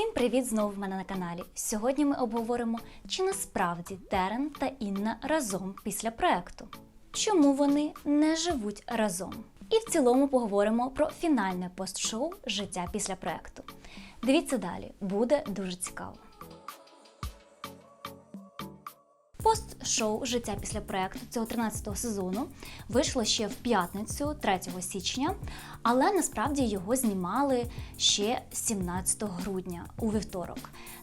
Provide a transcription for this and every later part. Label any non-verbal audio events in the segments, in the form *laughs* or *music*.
Всім привіт знову в мене на каналі. Сьогодні ми обговоримо, чи насправді Терен та Інна разом після проекту. Чому вони не живуть разом? І в цілому поговоримо про фінальне постшоу Життя після проекту. Дивіться далі, буде дуже цікаво. Пост-шоу Життя після проекту цього 13-го сезону вийшло ще в п'ятницю, 3 січня, але насправді його знімали ще 17 грудня у вівторок.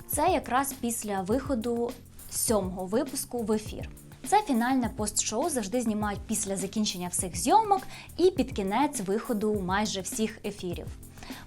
Це якраз після виходу сьомого випуску в ефір. Це фінальне пост-шоу завжди знімають після закінчення всіх зйомок і під кінець виходу майже всіх ефірів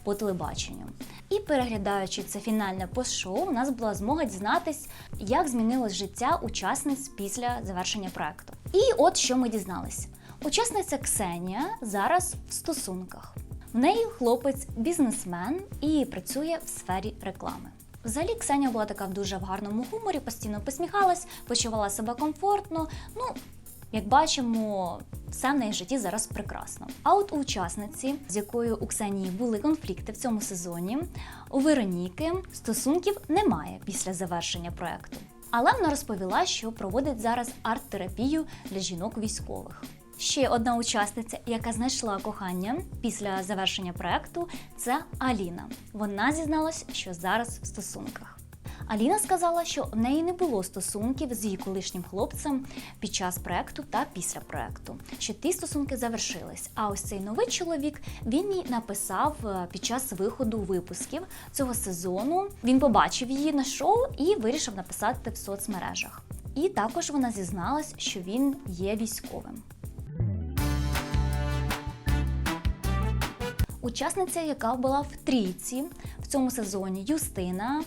по телебаченню. І переглядаючи це фінальне пост-шоу, у нас була змога дізнатись, як змінилось життя учасниць після завершення проекту. І от що ми дізнались: учасниця Ксенія зараз в стосунках. В неї хлопець бізнесмен і працює в сфері реклами. Взагалі, Ксенія була така в дуже в гарному гуморі, постійно посміхалась, почувала себе комфортно. Ну, як бачимо, все в неї в житті зараз прекрасно. А от у учасниці, з якою у Ксенії були конфлікти в цьому сезоні, у Вероніки стосунків немає після завершення проекту. Але вона розповіла, що проводить зараз арт-терапію для жінок військових. Ще одна учасниця, яка знайшла кохання після завершення проекту, це Аліна. Вона зізналась, що зараз в стосунках. Аліна сказала, що в неї не було стосунків з її колишнім хлопцем під час проекту та після проекту. Що ті стосунки завершились. А ось цей новий чоловік він їй написав е, під час виходу випусків цього сезону. Він побачив її на шоу і вирішив написати в соцмережах. І також вона зізналась, що він є військовим. Учасниця, яка була в трійці в цьому сезоні, Юстина,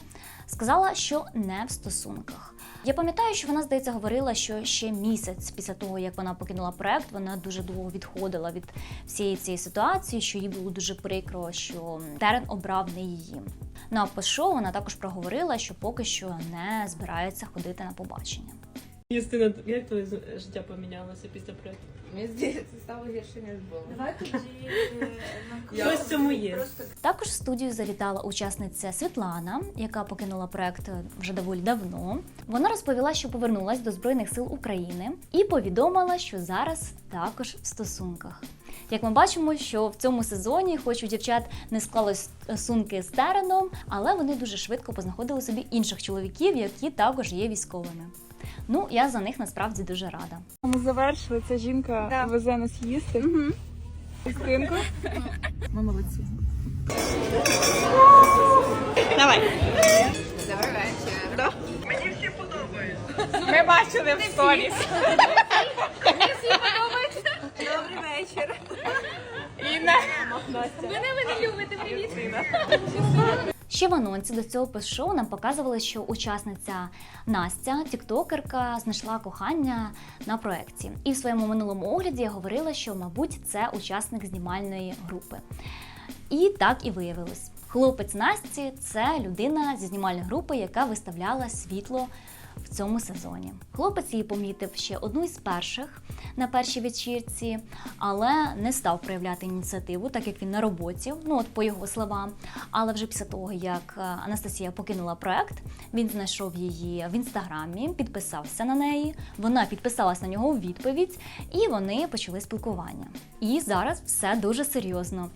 сказала, що не в стосунках. Я пам'ятаю, що вона, здається, говорила, що ще місяць після того, як вона покинула проект, вона дуже довго відходила від всієї цієї ситуації, що їй було дуже прикро, що Терен обрав не її. Ну а по шоу вона також проговорила, що поки що не збирається ходити на побачення. Юстина, як твоє з- життя помінялося після проекту? Мені здається, стало гірше, ніж було. Давай тоді Щось в цьому є. Також в студію завітала учасниця Світлана, яка покинула проект вже доволі давно. Вона розповіла, що повернулась до Збройних сил України і повідомила, що зараз також в стосунках. Як ми бачимо, що в цьому сезоні, хоч у дівчат не склались стосунки з Тереном, але вони дуже швидко познаходили собі інших чоловіків, які також є військовими. Ну, я за них насправді дуже рада. Ми завершили. Ця жінка Да. везе нас їсти. Угу. Ми молодці. Давай. Добрий вечір. Мені всі подобається. Ми бачили в сторіс. добрий вечір. Інна. Ще в анонсі до цього пост-шоу нам показували, що учасниця Настя, тіктокерка, знайшла кохання на проєкті. І в своєму минулому огляді я говорила, що, мабуть, це учасник знімальної групи. І так і виявилось. Хлопець Насті це людина зі знімальної групи, яка виставляла світло в цьому сезоні. Хлопець її помітив ще одну із перших на першій вечірці, але не став проявляти ініціативу, так як він на роботі, ну от по його словам. Але вже після того, як е, Анастасія покинула проект, він знайшов її в інстаграмі, підписався на неї. Вона підписалась на нього у відповідь, і вони почали спілкування. І зараз все дуже серйозно.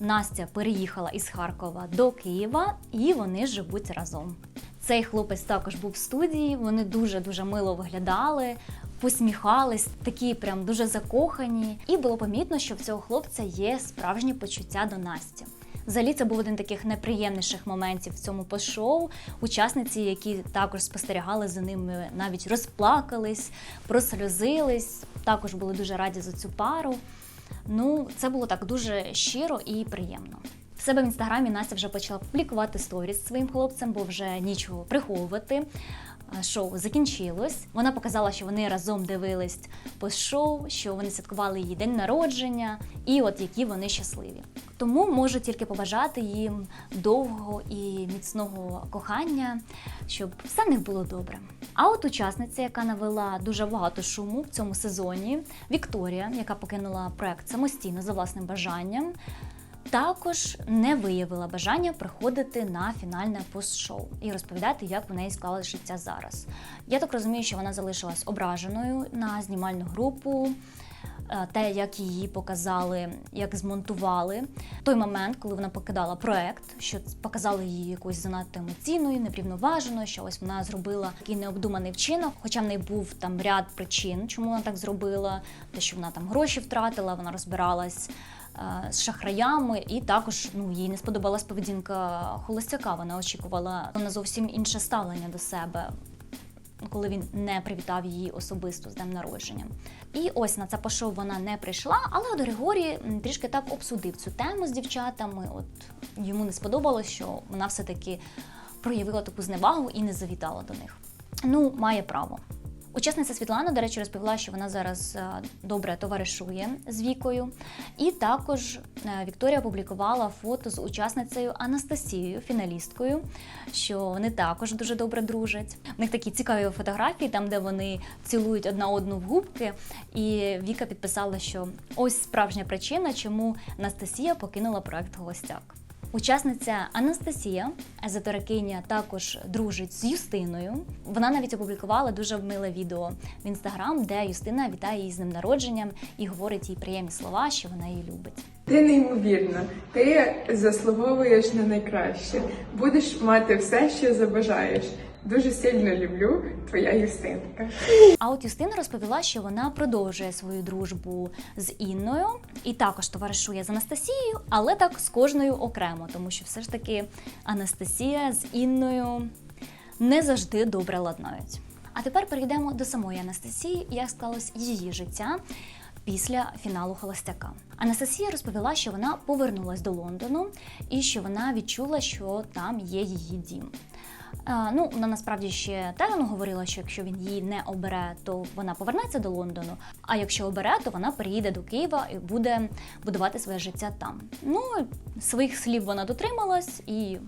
Настя переїхала із Харкова до Києва, і вони живуть разом. Цей хлопець також був в студії. Вони дуже дуже мило виглядали, посміхались, такі прям дуже закохані. І було помітно, що в цього хлопця є справжні почуття до Насті. Взагалі, це був один таких найприємніших моментів в цьому пост-шоу. Учасниці, які також спостерігали за ними, навіть розплакались, просльозились, також були дуже раді за цю пару. Ну, це було так дуже щиро і приємно. В себе в інстаграмі Настя вже почала публікувати сторіс своїм хлопцем, бо вже нічого приховувати. Шоу закінчилось. Вона показала, що вони разом дивились пост-шоу, що вони святкували її день народження, і от які вони щасливі. Тому можу тільки побажати їм довгого і міцного кохання, щоб все в них було добре. А от учасниця, яка навела дуже багато шуму в цьому сезоні, Вікторія, яка покинула проект самостійно за власним бажанням. Також не виявила бажання приходити на фінальне пост-шоу і розповідати, як в неї склалося життя зараз. Я так розумію, що вона залишилась ображеною на знімальну групу. е, Те, як її показали, як змонтували. Той момент, коли вона покидала проект, що показали її якоюсь занадто емоційною, неврівноваженою, що ось вона зробила такий необдуманий вчинок, хоча в неї був там ряд причин, чому вона так зробила, те, що вона там гроші втратила, вона розбиралась з шахраями, і також ну їй не сподобалась поведінка холостяка. Вона очікувала на зовсім інше ставлення до себе. Коли він не привітав її особисто з днем народження. І ось на це пошов вона не прийшла, але от Григорій трішки так обсудив цю тему з дівчатами. От йому не сподобалось, що вона все-таки проявила таку зневагу і не завітала до них. Ну, має право. Учасниця Світлана, до речі, розповіла, що вона зараз е, добре товаришує з Вікою. І також е, Вікторія опублікувала фото з учасницею Анастасією, фіналісткою, що вони також дуже добре дружать. У них такі цікаві фотографії, там де вони цілують одна одну в губки. І Віка підписала, що ось справжня причина, чому Анастасія покинула проект Холостяк. Учасниця Анастасія, езотерикиня, також дружить з Юстиною. Вона навіть опублікувала дуже миле відео в інстаграм, де Юстина вітає її з ним народженням і говорить їй приємні слова, що вона її любить. Ти неймовірна. Ти заслуговуєш на найкраще. Будеш мати все, що забажаєш. Дуже сильно люблю твоя Юстинка. А от Юстина розповіла, що вона продовжує свою дружбу з Інною і також товаришує з Анастасією, але так з кожною окремо, тому що все ж таки Анастасія з Інною не завжди добре ладнають. А тепер перейдемо до самої Анастасії, як склалось її життя. Після фіналу холостяка Анастасія розповіла, що вона повернулась до Лондону і що вона відчула, що там є її дім. Е, Ну, вона насправді ще Терену говорила, що якщо він її не обере, то вона повернеться до Лондону. А якщо обере, то вона переїде до Києва і буде будувати своє життя там. Ну, своїх слів вона дотрималась і.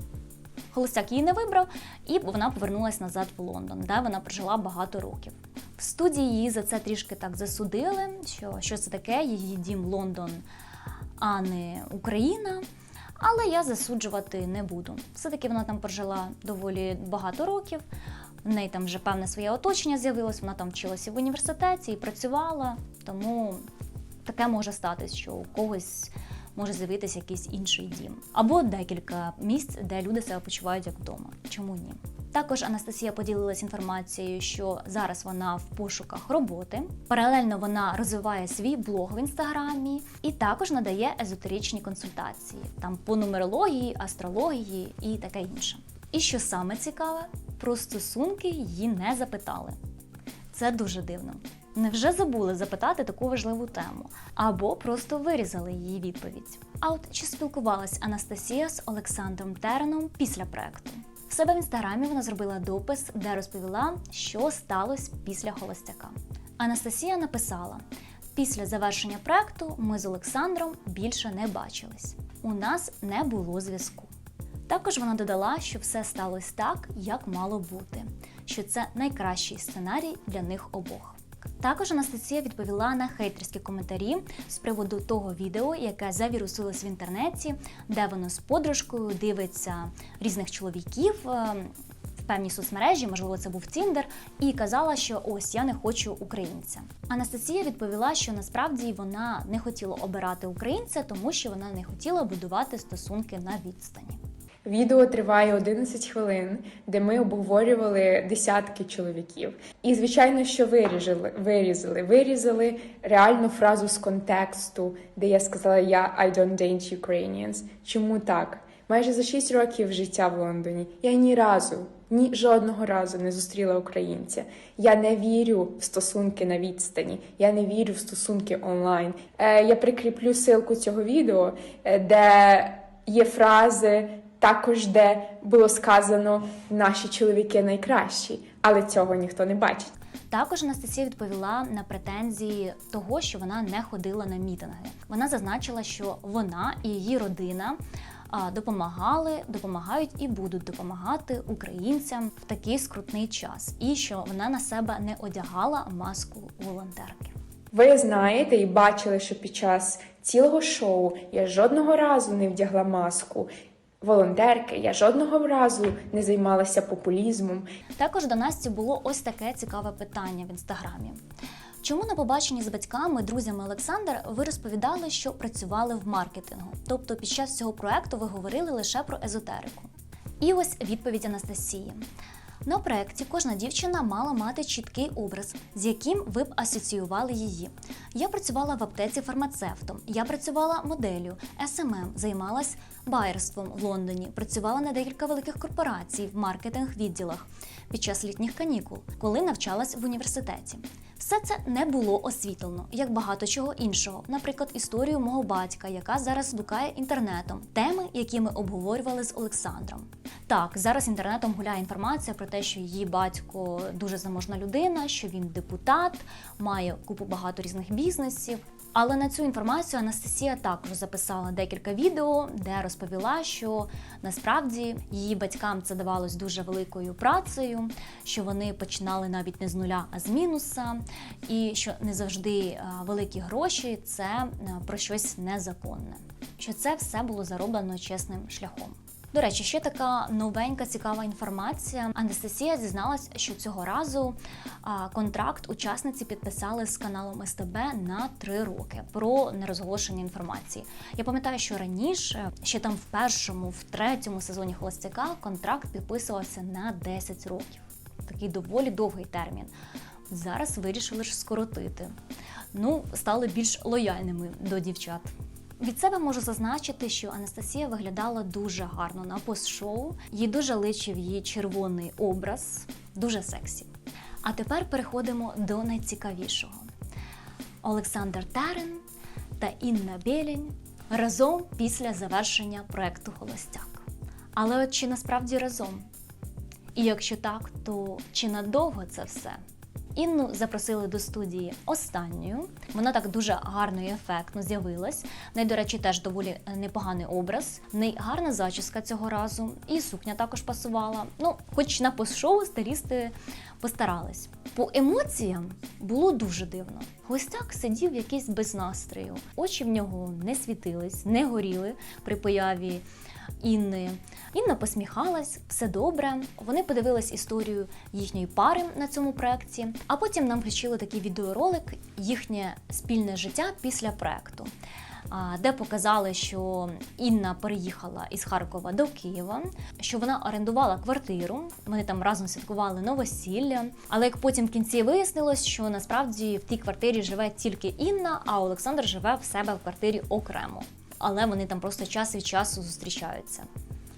Холостяк її не вибрав, і вона повернулася назад в Лондон, де вона прожила багато років. В студії її за це трішки так засудили, що, що це таке, її дім Лондон, а не Україна. Але я засуджувати не буду. Все-таки вона там прожила доволі багато років. В неї там вже певне своє оточення з'явилось, вона там вчилася в університеті і працювала. Тому таке може статись, що у когось може з'явитися якийсь інший дім. Або декілька місць, де люди себе почувають як вдома. Чому ні? Також Анастасія поділилась інформацією, що зараз вона в пошуках роботи. Паралельно вона розвиває свій блог в інстаграмі і також надає езотеричні консультації там по нумерології, астрології і таке інше. І що саме цікаве, про стосунки її не запитали. Це дуже дивно. Невже забули запитати таку важливу тему, або просто вирізали її відповідь? А от чи спілкувалась Анастасія з Олександром Тереном після проекту? В себе в інстаграмі вона зробила допис, де розповіла, що сталося після холостяка. Анастасія написала: після завершення проекту ми з Олександром більше не бачились. У нас не було зв'язку. Також вона додала, що все сталося так, як мало бути, що це найкращий сценарій для них обох. Також Анастасія відповіла на хейтерські коментарі з приводу того відео, яке завірусилось в інтернеті, де вона з подружкою дивиться різних чоловіків е, в певній соцмережі, можливо, це був Тіндер, і казала, що ось я не хочу українця. Анастасія відповіла, що насправді вона не хотіла обирати українця, тому що вона не хотіла будувати стосунки на відстані. Відео триває 11 хвилин, де ми обговорювали десятки чоловіків. І звичайно, що виріжали, вирізали, вирізали реальну фразу з контексту, де я сказала я I don't date Ukrainians. Чому так? Майже за 6 років життя в Лондоні я ні разу, ні жодного разу не зустріла українця. Я не вірю в стосунки на відстані, я не вірю в стосунки онлайн. Е, я прикріплю ссылку цього відео, е, де є фрази також, де було сказано наші чоловіки найкращі, але цього ніхто не бачить. Також Анастасія відповіла на претензії того, що вона не ходила на мітинги. Вона зазначила, що вона і її родина допомагали, допомагають і будуть допомагати українцям в такий скрутний час, і що вона на себе не одягала маску волонтерки. Ви знаєте і бачили, що під час цілого шоу я жодного разу не вдягла маску. Волонтерки, я жодного разу не займалася популізмом. Також до Насті було ось таке цікаве питання в інстаграмі. Чому на побаченні з батьками, друзями Олександр, ви розповідали, що працювали в маркетингу? Тобто під час цього проекту ви говорили лише про езотерику. І ось відповідь Анастасії. На проєкті кожна дівчина мала мати чіткий образ, з яким ви б асоціювали її. Я працювала в аптеці фармацевтом, я працювала моделлю, СММ, займалась байерством в Лондоні, працювала на декілька великих корпорацій в маркетинг відділах під час літніх канікул, коли навчалась в університеті. Все це не було освітлено, як багато чого іншого. Наприклад, історію мого батька, яка зараз блукає інтернетом, теми, які ми обговорювали з Олександром. Так, зараз інтернетом гуляє інформація про те, що її батько дуже заможна людина, що він депутат, має купу багато різних бізнесів. Але на цю інформацію Анастасія також записала декілька відео, де розповіла, що насправді її батькам це давалось дуже великою працею, що вони починали навіть не з нуля, а з мінуса, і що не завжди е, великі гроші це е, про щось незаконне. Що це все було зароблено чесним шляхом. До речі, ще така новенька цікава інформація. Анастасія зізналась, що цього разу контракт учасниці підписали з каналом СТБ на три роки про нерозголошення інформації. Я пам'ятаю, що раніше, ще там в першому, в третьому сезоні Холостяка, контракт підписувався на 10 років. Такий доволі довгий термін. Зараз вирішили ж скоротити. Ну, стали більш лояльними до дівчат. Від себе можу зазначити, що Анастасія виглядала дуже гарно на пост-шоу. Їй дуже личив її червоний образ, дуже сексі. А тепер переходимо до найцікавішого. Олександр Терен та Інна Білінь разом після завершення проекту Холостяк. Але от чи насправді разом? І якщо так, то чи надовго це все? Інну запросили до студії останньою. Вона так дуже гарно і ефектно з'явилась. В неї, до речі, теж доволі непоганий образ. В неї гарна зачіска цього разу, і сукня також пасувала. Ну, хоч на пост-шоу стилісти постарались. По емоціям було дуже дивно. Гостяк сидів якийсь без настрою. Очі в нього не світились, не горіли при появі Інни. Інна посміхалась, все добре. Вони подивились історію їхньої пари на цьому проєкті, а потім нам включили такий відеоролик їхнє спільне життя після проєкту. Де показали, що Інна переїхала із Харкова до Києва, що вона орендувала квартиру. Вони там разом святкували новосілля. Але як потім в кінці вияснилось, що насправді в тій квартирі живе тільки Інна, а Олександр живе в себе в квартирі окремо. Але вони там просто час від часу зустрічаються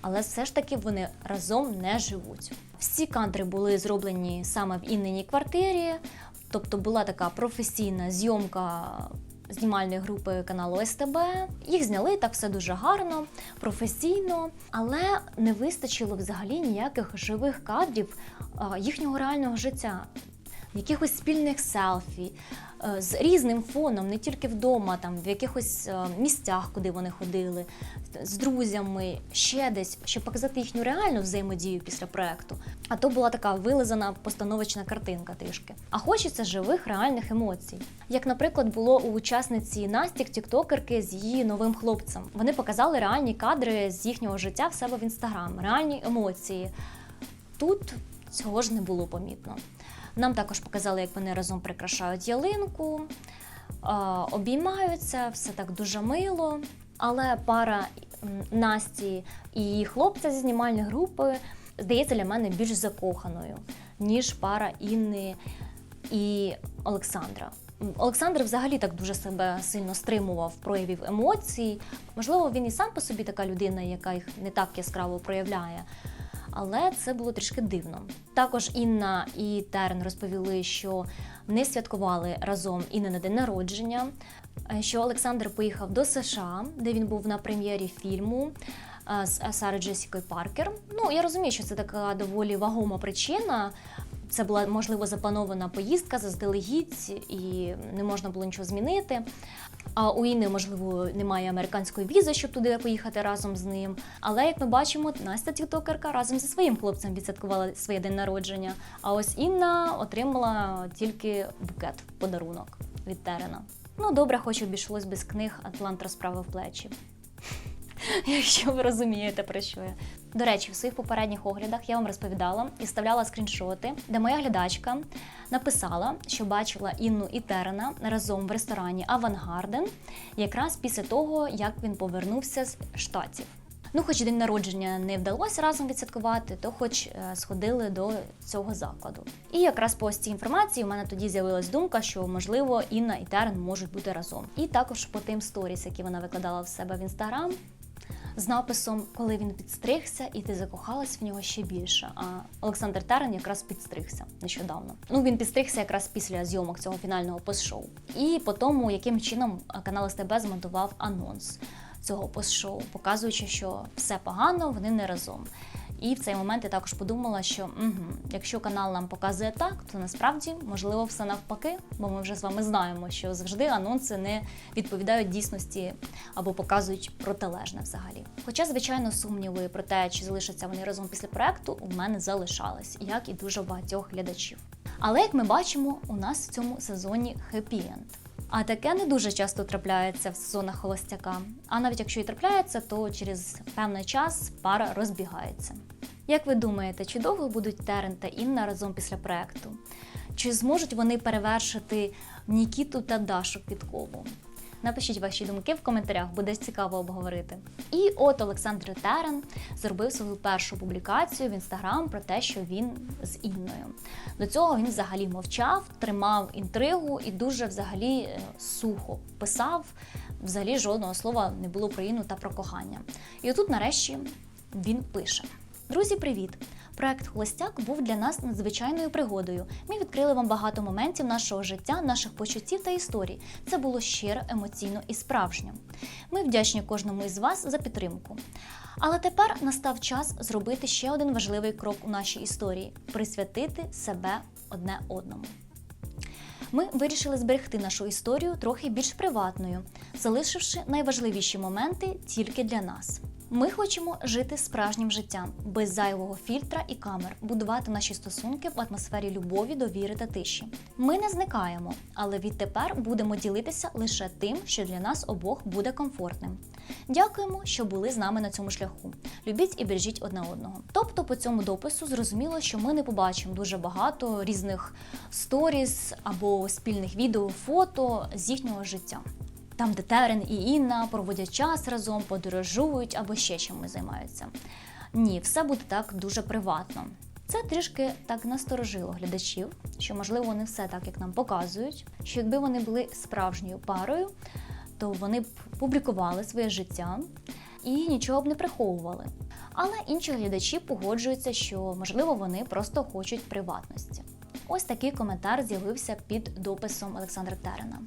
але все ж таки вони разом не живуть. Всі кадри були зроблені саме в Інниній квартирі, тобто була така професійна зйомка знімальної групи каналу СТБ. Їх зняли так все дуже гарно, професійно, але не вистачило взагалі ніяких живих кадрів їхнього реального життя. Якихось спільних селфі з різним фоном, не тільки вдома, там в якихось е, місцях, куди вони ходили, з друзями, ще десь, щоб показати їхню реальну взаємодію після проекту. А то була така вилизана постановочна картинка трішки. А хочеться живих реальних емоцій. Як, наприклад, було у учасниці Настік, тіктокерки з її новим хлопцем. Вони показали реальні кадри з їхнього життя в себе в інстаграм, реальні емоції. Тут цього ж не було помітно. Нам також показали, як вони разом прикрашають ялинку, обіймаються, все так дуже мило. Але пара Насті і хлопця зі знімальної групи здається для мене більш закоханою, ніж пара Інни і Олександра. Олександр взагалі так дуже себе сильно стримував проявів емоцій. Можливо, він і сам по собі така людина, яка їх не так яскраво проявляє. Але це було трішки дивно. Також Інна і Терен розповіли, що не святкували разом і не на день народження, е, що Олександр поїхав до США, де він був на прем'єрі фільму е, з Сарою Джесікою Паркер. Ну я розумію, що це така доволі вагома причина. Це була можливо запланована поїздка заздалегідь, і не можна було нічого змінити. А у Інни, можливо, немає американської візи, щоб туди поїхати разом з ним. Але як ми бачимо, Настя Тіктокерка разом зі своїм хлопцем відсвяткувала своє день народження. А ось Інна отримала тільки букет в подарунок. від Терена. Ну, добре, хоч обійшлось без книг Атлант розправив плечі. *laughs* Якщо ви розумієте, про що я. До речі, в своїх попередніх оглядах я вам розповідала і вставляла скріншоти, де моя глядачка написала, що бачила Інну і Терена разом в ресторані Авангарден, якраз після того, як він повернувся з штатів. Ну, хоч день народження не вдалося разом відсвяткувати, то хоч е, сходили до цього закладу. І якраз по цій інформації у мене тоді з'явилась думка, що можливо Інна і Терен можуть бути разом. І також по тим сторіс, які вона викладала в себе в інстаграм, з написом, коли він підстригся, і ти закохалась в нього ще більше. А Олександр Терен якраз підстригся нещодавно. Ну він підстригся якраз після зйомок цього фінального пост-шоу. І по тому, яким чином канал СТБ змонтував анонс цього пост-шоу, показуючи, що все погано, вони не разом. І в цей момент я також подумала, що угу, якщо канал нам показує так, то насправді можливо все навпаки, бо ми вже з вами знаємо, що завжди анонси не відповідають дійсності або показують протилежне взагалі. Хоча, звичайно, сумніви про те, чи залишаться вони разом після проекту, у мене залишались, як і дуже багатьох глядачів. Але як ми бачимо, у нас в цьому сезоні хеппі-енд. А таке не дуже часто трапляється в сезонах холостяка. А навіть якщо і трапляється, то через певний час пара розбігається. Як ви думаєте, чи довго будуть Терен та Інна разом після проекту? Чи зможуть вони перевершити Нікіту та Дашу Підкову? Напишіть ваші думки в коментарях, буде цікаво обговорити. І от Олександр Терен зробив свою першу публікацію в інстаграм про те, що він з Інною. До цього він взагалі мовчав, тримав інтригу і дуже взагалі е, сухо писав. Взагалі жодного слова не було про Інну та про кохання. І отут, нарешті, він пише: Друзі, привіт! Проект Холостяк був для нас надзвичайною пригодою. Ми відкрили вам багато моментів нашого життя, наших почуттів та історій. Це було щиро, емоційно і справжньо. Ми вдячні кожному із вас за підтримку. Але тепер настав час зробити ще один важливий крок у нашій історії присвятити себе одне одному. Ми вирішили зберегти нашу історію трохи більш приватною, залишивши найважливіші моменти тільки для нас. Ми хочемо жити справжнім життям, без зайвого фільтра і камер, будувати наші стосунки в атмосфері любові, довіри та тиші. Ми не зникаємо, але відтепер будемо ділитися лише тим, що для нас обох буде комфортним. Дякуємо, що були з нами на цьому шляху. Любіть і бережіть одне одного. Тобто, по цьому допису зрозуміло, що ми не побачимо дуже багато різних сторіс або спільних відео, фото з їхнього життя. Там, де Терен і Інна проводять час разом, подорожують або ще чимось займаються. Ні, все буде так дуже приватно. Це трішки так насторожило глядачів, що можливо не все так, як нам показують. Що якби вони були справжньою парою, то вони б публікували своє життя і нічого б не приховували. Але інші глядачі погоджуються, що можливо вони просто хочуть приватності. Ось такий коментар з'явився під дописом Олександра Терена.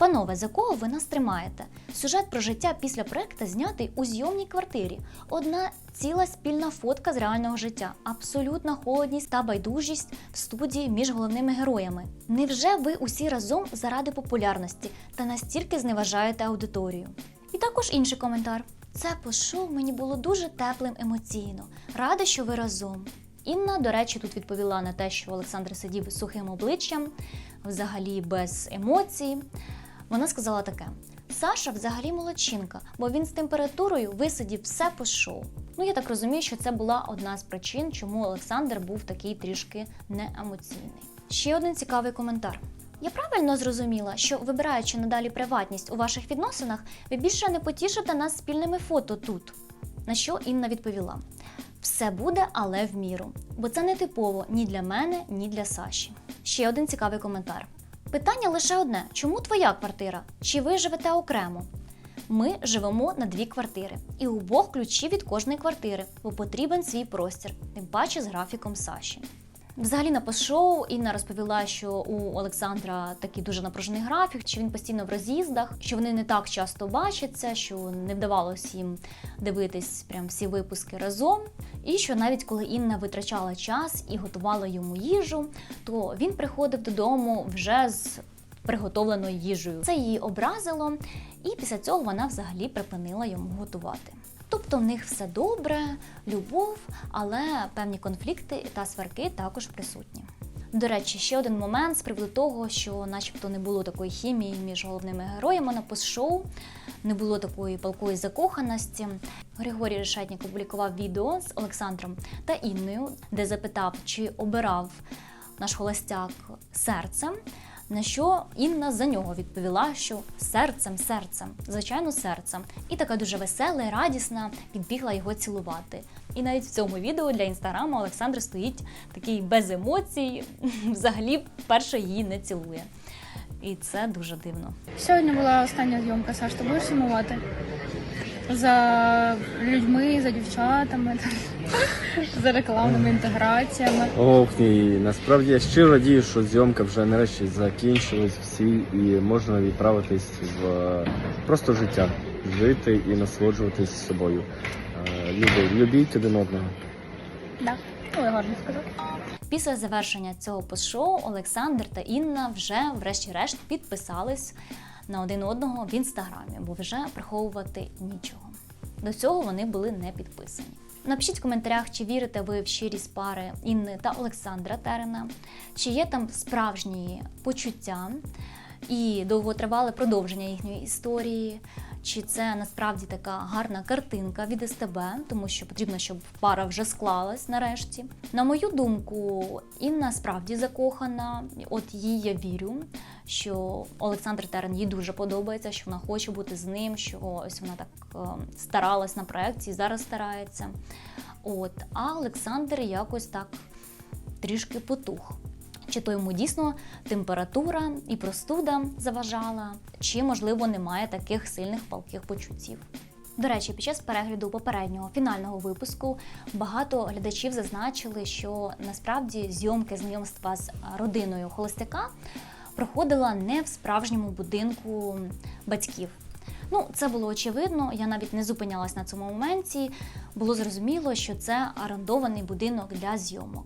Панове, за кого ви нас тримаєте? Сюжет про життя після проекту знятий у зйомній квартирі. Одна ціла спільна фотка з реального життя, абсолютна холодність та байдужість в студії між головними героями. Невже ви усі разом заради популярності та настільки зневажаєте аудиторію? І також інший коментар. Це пошоу мені було дуже теплим емоційно. Рада, що ви разом. Інна, до речі, тут відповіла на те, що Олександр сидів сухим обличчям, взагалі без емоцій. Вона сказала таке: Саша взагалі молодчинка, бо він з температурою висидів все по шоу. Ну, я так розумію, що це була одна з причин, чому Олександр був такий трішки неемоційний. Ще один цікавий коментар. Я правильно зрозуміла, що вибираючи надалі приватність у ваших відносинах, ви більше не потішите нас спільними фото тут. На що Інна відповіла: все буде, але в міру, бо це не типово ні для мене, ні для Саші. Ще один цікавий коментар. Питання лише одне: чому твоя квартира? Чи ви живете окремо? Ми живемо на дві квартири, і у обох ключі від кожної квартири, бо потрібен свій простір, тим паче з графіком Саші. Взагалі на пост-шоу Інна розповіла, що у Олександра такий дуже напружений графік, що він постійно в роз'їздах, що вони не так часто бачаться, що не вдавалося їм дивитись прям всі випуски разом. І що навіть коли Інна витрачала час і готувала йому їжу, то він приходив додому вже з приготовленою їжею. Це її образило, і після цього вона взагалі припинила йому готувати. Тобто в них все добре, любов, але певні конфлікти та сварки також присутні. До речі, ще один момент з приводу того, що, начебто, не було такої хімії між головними героями на пост-шоу, не було такої палкої закоханості. Григорій Решетнік опублікував відео з Олександром та Інною, де запитав, чи обирав наш холостяк серцем. На що Інна за нього відповіла, що серцем, серцем, звичайно, серцем. І така дуже весела і радісна підбігла його цілувати. І навіть в цьому відео для інстаграму Олександр стоїть такий без емоцій, *laughs* взагалі вперше її не цілує. І це дуже дивно. Сьогодні була остання зйомка, Саш, ти будеш сумувати? За людьми, за дівчатами, *laughs* за рекламними інтеграціями. Ох, ні, насправді я щиро радію, що зйомка вже нарешті закінчилась всі, і можна відправитись в е, просто життя, жити і насолоджуватись собою. Е, Люди, любіть один одного. Да, але гарно сказав. Після завершення цього пост-шоу Олександр та Інна вже, врешті-решт, підписались на один одного в інстаграмі, бо вже приховувати нічого. До цього вони були не підписані. Напишіть в коментарях, чи вірите ви в щирість пари Інни та Олександра Терена, чи є там справжні почуття і довготривале продовження їхньої історії. Чи це насправді така гарна картинка від СТБ, тому що потрібно, щоб пара вже склалась нарешті. На мою думку, Інна справді закохана. От їй я вірю, що Олександр Терен їй дуже подобається, що вона хоче бути з ним, що ось вона так е, старалась на проєкті зараз старається. От, а Олександр якось так трішки потух. Чи то йому дійсно температура і простуда заважала, чи, можливо, немає таких сильних палких почуттів. До речі, під час перегляду попереднього фінального випуску багато глядачів зазначили, що насправді зйомки знайомства з родиною холостяка проходила не в справжньому будинку батьків. Ну, це було очевидно, я навіть не зупинялась на цьому моменті. Було зрозуміло, що це орендований будинок для зйомок.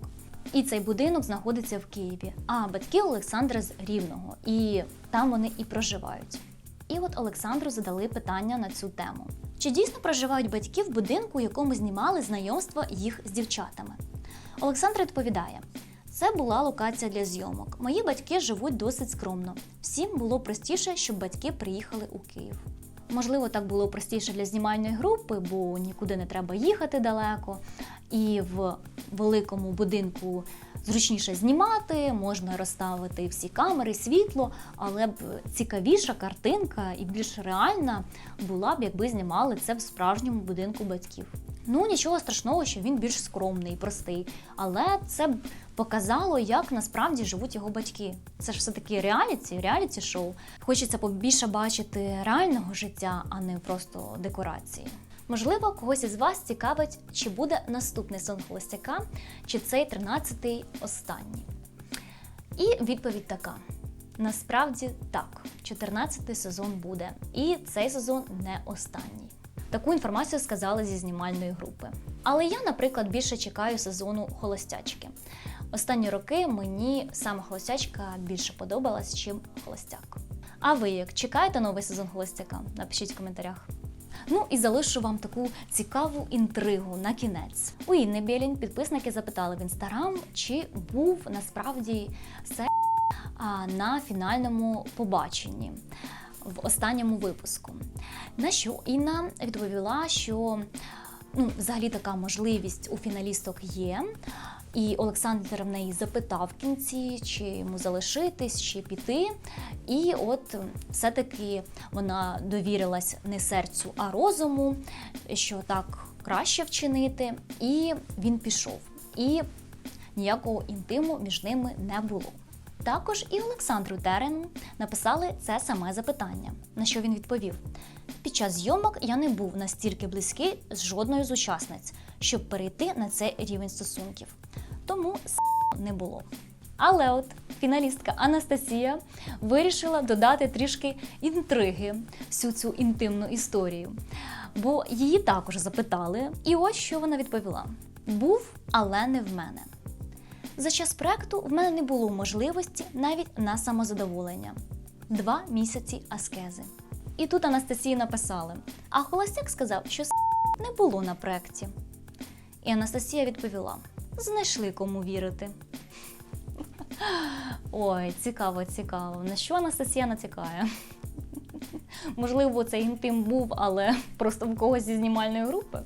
І цей будинок знаходиться в Києві. А батьки Олександра з Рівного, і там вони і проживають. І от Олександру задали питання на цю тему: чи дійсно проживають батьки в будинку, у якому знімали знайомство їх з дівчатами? Олександр відповідає: це була локація для зйомок. Мої батьки живуть досить скромно. Всім було простіше, щоб батьки приїхали у Київ. Можливо, так було простіше для знімальної групи, бо нікуди не треба їхати далеко, і в великому будинку зручніше знімати, можна розставити всі камери, світло, але б цікавіша картинка і більш реальна була б, якби знімали це в справжньому будинку батьків. Ну нічого страшного, що він більш скромний простий, але це показало, як насправді живуть його батьки. Це ж все таки реаліті, реаліті шоу. Хочеться побільше бачити реального життя, а не просто декорації. Можливо, когось із вас цікавить, чи буде наступний сон холостяка, чи цей 13-й останній. І відповідь така: насправді так, 14-й сезон буде, і цей сезон не останній. Таку інформацію сказали зі знімальної групи. Але я, наприклад, більше чекаю сезону холостячки. Останні роки мені саме холостячка більше подобалась, чим холостяк. А ви як чекаєте новий сезон холостяка? Напишіть в коментарях. Ну і залишу вам таку цікаву інтригу на кінець. У Інни Білінь підписники запитали в інстаграм, чи був насправді секс на фінальному побаченні в останньому випуску. На що Інна відповіла, що ну, взагалі така можливість у фіналісток є. І Олександр в неї запитав в кінці, чи йому залишитись, чи піти. І от все-таки вона довірилась не серцю, а розуму, що так краще вчинити. І він пішов. І ніякого інтиму між ними не було. Також і Олександру Терену написали це саме запитання, на що він відповів: під час зйомок я не був настільки близький з жодною з учасниць, щоб перейти на цей рівень стосунків. Тому с не було. Але от фіналістка Анастасія вирішила додати трішки інтриги всю цю інтимну історію. Бо її також запитали, і ось що вона відповіла: був, але не в мене. За час проекту в мене не було можливості навіть на самозадоволення. Два місяці аскези. І тут Анастасії написали: а Холостяк сказав, що не було на проекті. І Анастасія відповіла: знайшли кому вірити. Ой, цікаво, цікаво. На що Анастасія натякає? Можливо, цей інтим був, але просто в когось зі знімальної групи.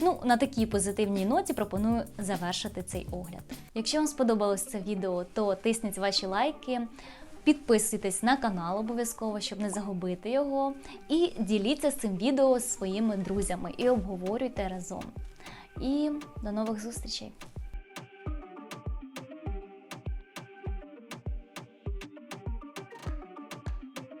Ну, на такій позитивній ноті пропоную завершити цей огляд. Якщо вам сподобалось це відео, то тисніть ваші лайки, підписуйтесь на канал обов'язково, щоб не загубити його. І діліться з цим відео з своїми друзями і обговорюйте разом. І до нових зустрічей!